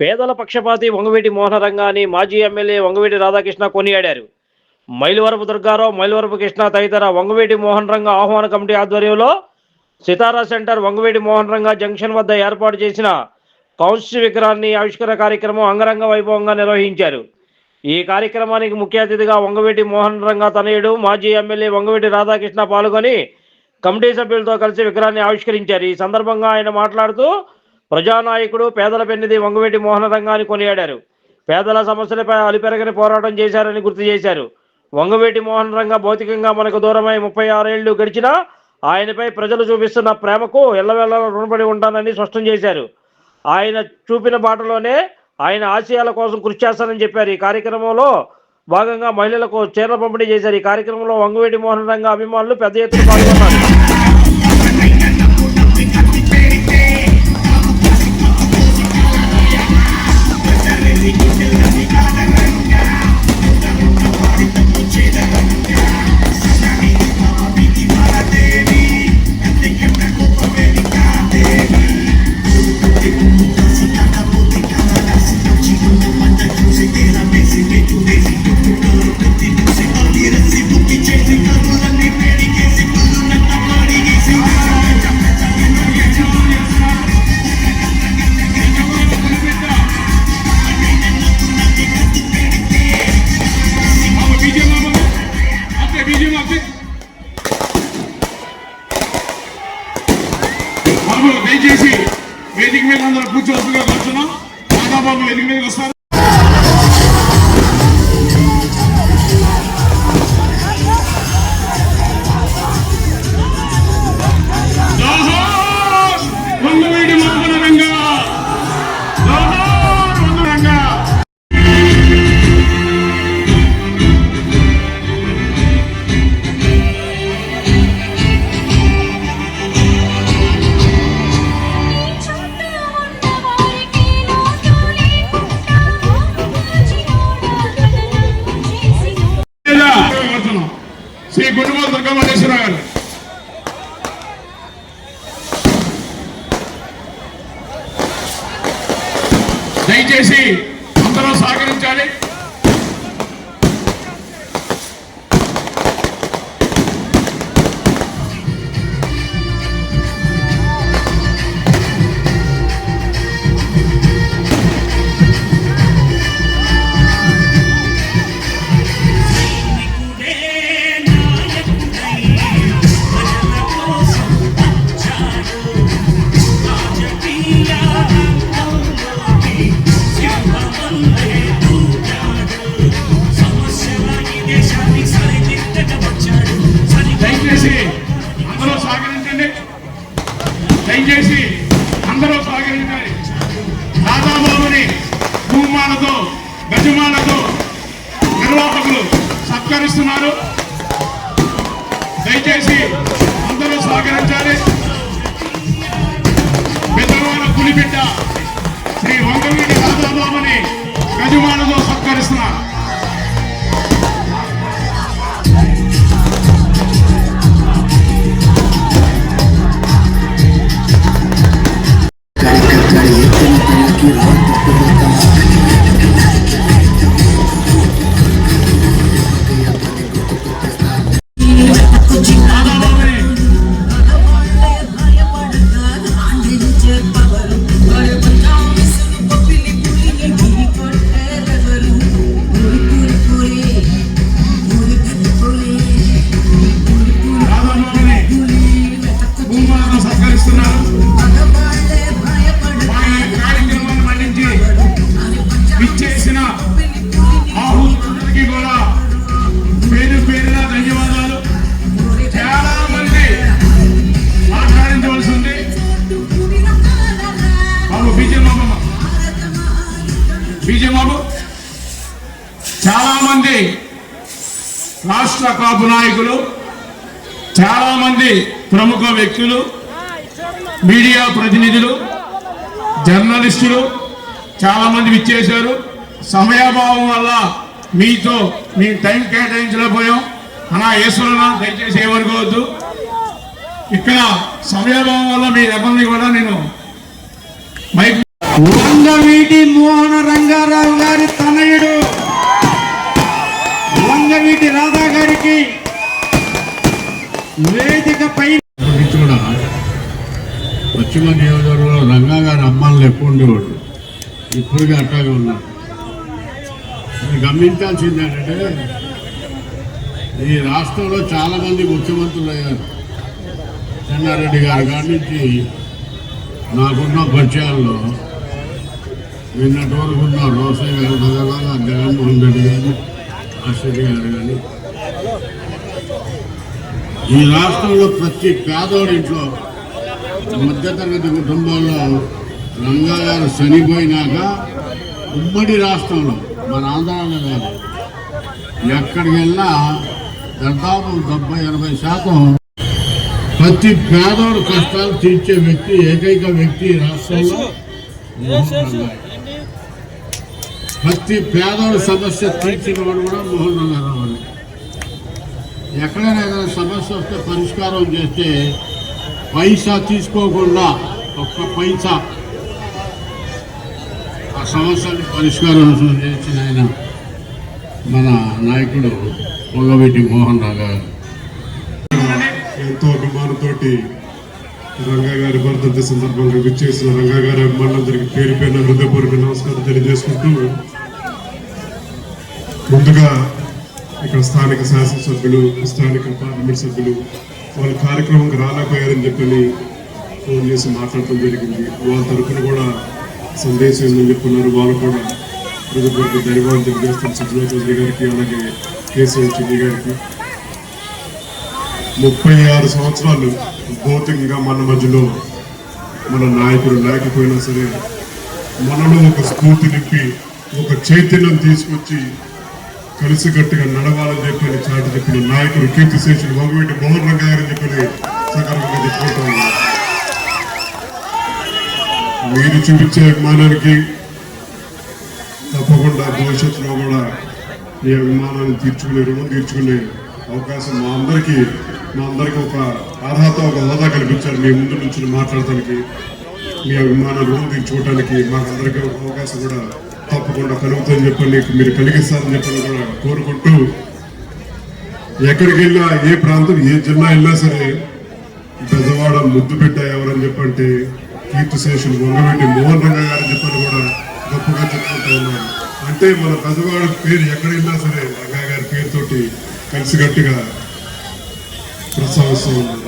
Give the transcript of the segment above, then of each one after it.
పేదల పక్షపాతి వంగవీటి మోహనరంగాన్ని మాజీ ఎమ్మెల్యే వంగవీటి రాధాకృష్ణ కొనియాడారు. మైలువరపు దుర్గారావు మైలువరపు కృష్ణ తదితర వంగవీటి మోహన్ రంగ ఆహ్వాన కమిటీ ఆధ్వర్యంలో సితారా సెంటర్ వంగవీటి మోహన్ రంగ జంక్షన్ వద్ద ఏర్పాటు చేసిన కౌన్సిల్ విగ్రహాన్ని ఆవిష్కరణ కార్యక్రమం అంగరంగ వైభవంగా నిర్వహించారు. ఈ కార్యక్రమానికి ముఖ్య అతిథిగా వంగవీటి మోహన్ రంగ తనయుడు మాజీ ఎమ్మెల్యే వంగవీటి రాధాకృష్ణ పాల్గొని కమిటీ సభ్యులతో కలిసి విగ్రహాన్ని ఆవిష్కరించారు. ఈ సందర్భంగా ఆయన మాట్లాడుతూ ప్రజానాయకుడు పేదల పెన్నిది వంగవేటి మోహన రంగాన్ని కొనియాడారు. పేదల సమస్యలపై అలిపెరగని పోరాటం చేశారని గుర్తు చేశారు. వంగవేటి మోహన్ రంగ భౌతికంగా మనకు దూరమై ముప్పై ఆరేళ్ళు గడిచినా ఆయనపై ప్రజలు చూపిస్తున్న ప్రేమకు ఎల్లవెల్ల రుణపడి ఉంటానని స్పష్టం చేశారు. ఆయన చూపిన బాటలోనే ఆయన ఆశయాల కోసం కృషి చేస్తానని చెప్పారు. ఈ కార్యక్రమంలో భాగంగా మహిళలకు చీరల పంపిణీ చేశారు. ఈ కార్యక్రమంలో వంగవేటి మోహన్ రంగ అభిమానులు పెద్ద ఎత్తున పాల్గొన్నారు. బాబు దయచేసి వేదిక మీద అందరూ కూర్చోవచ్చుగా కూర్చున్నాం. దాదాబాబు వేదిక మీదకి వస్తారు. దయచేసి సత్కరిస్తున్నారు దయచేసి అందరూ సహకరించాలి పెద్దవాళ్ళ పులిబిడ్డ శ్రీ వంగవీడి దాదాబాబుని గజమాలతో సత్కరిస్తున్నారు. రాష్ట్ర కాపు నాయకులు చాలామంది ప్రముఖ వ్యక్తులు మీడియా ప్రతినిధులు జర్నలిస్టులు చాలా మంది విచ్చేశారు. సమయాభావం వల్ల మీతో మీ టైం కేటాయించలేకపోయాం అలా ఈశ్వరున దయచేసి ఏమనుకోవద్దు ఇక్కడ సమయాభావం వల్ల మీ ఎవరిని కూడా నేను మైక్ వంగవీటి మోహన రంగారావు గారి వేదికపై కూడా పశ్చిమ నియోజకవర్గంలో రంగా గారి అమ్మాయిలు ఎక్కువ ఉండేవాడు? ఇప్పటికీ అట్లాగే ఉన్నారు మీరు గమనించాల్సింది ఏంటంటే ఈ రాష్ట్రంలో చాలామంది ముఖ్యమంత్రులు అయ్యారు. చెన్నారెడ్డి గారి కాడి నుంచి నాకున్న పరిచయాల్లో నిన్నటి వరకు ఉన్న రోసయ్య గారు జగన్మోహన్ రెడ్డి గారు అశ్వతి గారు కానీ ఈ రాష్ట్రంలో ప్రతి పేదోడి ఇంట్లో మధ్యతరగతి కుటుంబాల్లో రంగా గారు చనిపోయినాక ఉమ్మడి రాష్ట్రంలో మన ఆంధ్రాలో కాదు ఎక్కడికి వెళ్ళినా దాదాపు డెబ్బై ఎనభై శాతం ప్రతి పేదోడు కష్టాలు తీర్చే వ్యక్తి ఏకైక వ్యక్తి రాష్ట్రంలో ప్రతి పేదోడు సమస్య తీర్చిన వాడు కూడా మోహన్ రంగారావు గారు. ఎక్కడైనా ఏదైనా సమస్య వస్తే పరిష్కారం చేస్తే పైసా తీసుకోకుండా ఒక్క పైసా ఆ సమస్యని పరిష్కారం చేసిన ఆయన మన నాయకుడు పొగవెడ్డి మోహన్ రావు గారు. ఎంతో అభిమానంతో రంగా గారి వర్ధంతి సందర్భంగా విచ్చేసిన రంగా గారి అభిమానులందరికీ పేరు పేరున హృదయపూర్వక నమస్కారం తెలియజేసుకుంటూ ముందుగా ఇక్కడ స్థానిక శాసనసభ్యులు స్థానిక పార్లమెంట్ సభ్యులు వాళ్ళ కార్యక్రమంకి రాలేకపోయారని చెప్పని ఫోన్ చేసి మాట్లాడటం జరిగింది. వాళ్ళ తరఫున కూడా సందేశం ఉందని చెప్పున్నారు. వాళ్ళు కూడా హృదయపూర్వక ధన్యవాదాలు తెలియజేస్తాం సుజనా చౌదరి గారికి అలాగే కేసీఆర్ చిన్ని గారికి. ముప్పై ఆరు సంవత్సరాలు భౌతికంగా మన మధ్యలో మన నాయకులు లేకపోయినా సరే మనలో ఒక స్ఫూర్తి నింపి ఒక చైతన్యం తీసుకొచ్చి కలిసికట్టుగా నడవాలని చెప్పి చాటి చెప్పిన నాయకుడు కీర్తిశేషులు వంగవేటి మోహన్ రంగ గారు చెప్పని సకాలంగా చెప్పుకుంటాం మీరు చూపించే అభిమానానికి తప్పకుండా భవిష్యత్తులో కూడా ఈ అభిమానాన్ని తీర్చుకునే రుణం తీర్చుకునే అవకాశం మా అందరికీ మా అందరికీ ఒక అర్హత ఒక హోదా కల్పించారు. మీ ముందు నుంచి మాట్లాడటానికి మీ అభిమాన రుణం తీర్చుకోవడానికి మాకు అందరికీ ఒక అవకాశం కూడా తప్పకుండా కలుగుతుందని చెప్పండి మీరు కలిగిస్తారని చెప్పని కూడా కోరుకుంటూ ఎక్కడికి వెళ్ళినా ఏ ప్రాంతం ఏ జిల్లా వెళ్ళినా సరే పెద్దవాడ ముద్దు బిడ్డ ఎవరని చెప్పంటే కీర్తిశేషులు వంగవెట్టి మోహన్ రంగ గారు చెప్పని కూడా గొప్పగా చెప్పుకుంటూ ఉన్నారు. అంటే మన పెద్దవాడ పేరు ఎక్కడ వెళ్ళినా సరే రంగా గారి పేరుతోటి కలిసికట్టుగా ప్రస్తావిస్తూ ఉన్నారు.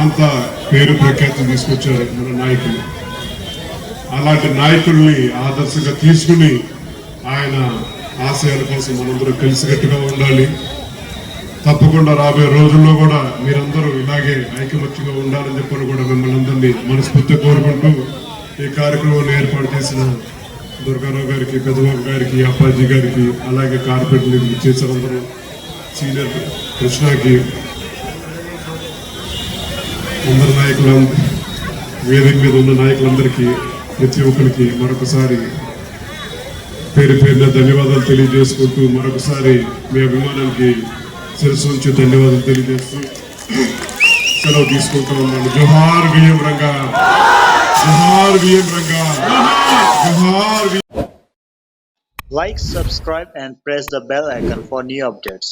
అంత పేరు ప్రఖ్యాతి తీసుకొచ్చారు మన నాయకులు. అలాంటి నాయకుల్ని ఆదర్శంగా తీసుకుని ఆయన ఆశయాల కోసం మనందరూ కలిసికట్టుగా ఉండాలి. తప్పకుండా రాబోయే రోజుల్లో కూడా మీరందరూ ఇలాగే ఐకమత్యంగా ఉండాలని చెప్పని కూడా మిమ్మల్ని అందరినీ మనస్ఫూర్తిగా కోరుకుంటూ ఈ కార్యక్రమాన్ని ఏర్పాటు చేసిన దుర్గారావు గారికి పెద్దబాబు గారికి అప్పాజీ గారికి అలాగే కార్పొరేట్ చేసిన సీనియర్ కృష్ణకి అందరి నాయకులు వేదిక మీద ఉన్న నాయకులందరికీ ప్రతి ఒక్కరికి మరొకసారి పేరు పేరున ధన్యవాదాలు తెలియజేసుకుంటూ మరొకసారి మీ అభిమానానికి శిరస్సు ఉంచి ధన్యవాదాలు తెలియజేస్తూ సెలవు తీసుకుంటూ ఉన్నాను జోహార్ William Ranga Johar William Ranga Johar we- Like, subscribe, and press the bell icon for new updates.